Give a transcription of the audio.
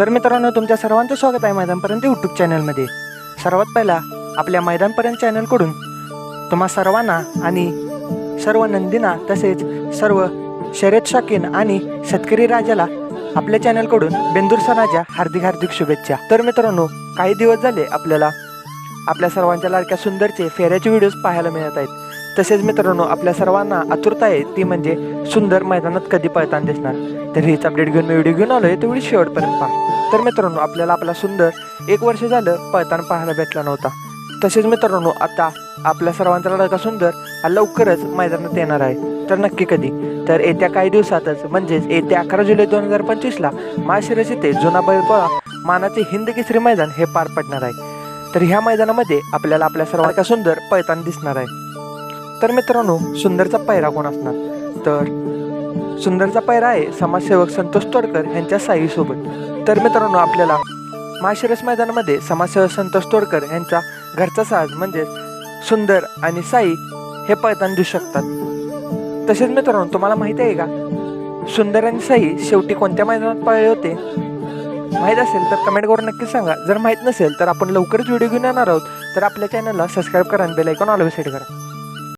तर मित्रांनो तुमच्या सर्वांचं स्वागत आहे मैदानपर्यंत यूट्यूब चॅनलमध्ये सर्वात पहिला आपल्या मैदानपर्यंत चॅनलकडून तुम्हा सर्वांना आणि सर्व नंदीना तसेच सर्व शर्यत शौकीन आणि शेतकरी राजाला आपल्या चॅनलकडून बेंदूर सणाच्या हार्दिक हार्दिक शुभेच्छा. तर मित्रांनो काही दिवस झाले आपल्याला आपल्या सर्वांच्या लाडक्या सुंदरचे फेऱ्याचे व्हिडिओज पाहायला मिळत आहेत. तसेच मित्रांनो आपल्या सर्वांना आतुरता आहे. ती म्हणजे सुंदर मैदानात कधी पळताना दिसणार. तर हीच अपडेट घेऊन मी व्हिडिओ घेऊन आहे तेवढी शेवटपर्यंत पहा. तर मित्रांनो आपल्याला आपला सुंदर एक वर्ष झालं पळताना पाहायला भेटला नव्हता. तसेच मित्रांनो आता आपल्या सर्वांचा लढका सुंदर हा लवकरच मैदानात येणार आहे. तर नक्की कधी? तर येत्या काही दिवसातच म्हणजेच येत्या अकरा जुलै दोन हजार पंचवीसला माशिरस येथे जुना बैलपोळा मानाचे हिंद केसरी मैदान हे पार पडणार आहे. तर ह्या मैदानामध्ये आपल्याला आपल्या सर्वांचा सुंदर पळताना दिसणार आहे. तर मित्रांनो सुंदरचा पैरा कोण असणार? तर सुंदरचा पैरा आहे समाजसेवक संतोष तोडकर यांच्या साईसोबत. तर मित्रांनो आपल्याला माशिरस मैदानामध्ये समाजसेवक संतोष तोडकर यांच्या घरचा साज म्हणजेच सुंदर आणि साई हे पळताना दिसू शकतात. तसेच मित्रांनो तुम्हाला माहिती आहे का? सुंदर आणि साई शेवटी कोणत्या मैदानात पळले होते? माहीत असेल तर कमेंट करून नक्की सांगा. जर माहीत नसेल तर आपण लवकरच व्हिडिओ घेऊन येणार आहोत. तर आपल्या चॅनलला सबस्क्राईब करा आणि बेल आयकॉन ऑलवेज सेट करा.